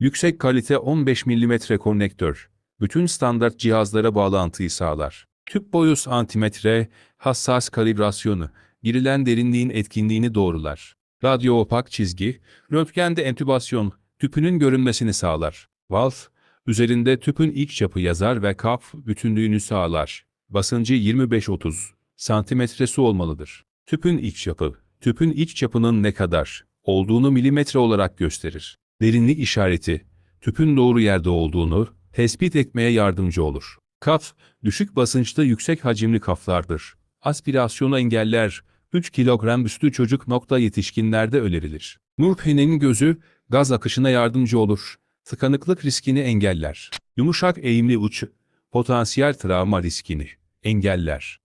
Yüksek kalite 15 mm konnektör. Bütün standart cihazlara bağlantıyı sağlar. Tüp boyu santimetre, hassas kalibrasyonu, girilen derinliğin etkinliğini doğrular. Radyo opak çizgi, röntgende entübasyon, tüpünün görünmesini sağlar. Valve, üzerinde tüpün iç çapı yazar ve kaf bütünlüğünü sağlar. Basıncı 25-30 santimetre su olmalıdır. Tüpün iç çapı, tüpün iç çapının ne kadar olduğunu milimetre olarak gösterir. Derinlik işareti, tüpün doğru yerde olduğunu tespit etmeye yardımcı olur. Kaf, düşük basınçta yüksek hacimli kaflardır. Aspirasyonu engeller, 3 kilogram üstü çocuk nokta yetişkinlerde önerilir. Nurpe'nin gözü, gaz akışına yardımcı olur. Tıkanıklık riskini engeller. Yumuşak eğimli uç, potansiyel travma riskini engeller.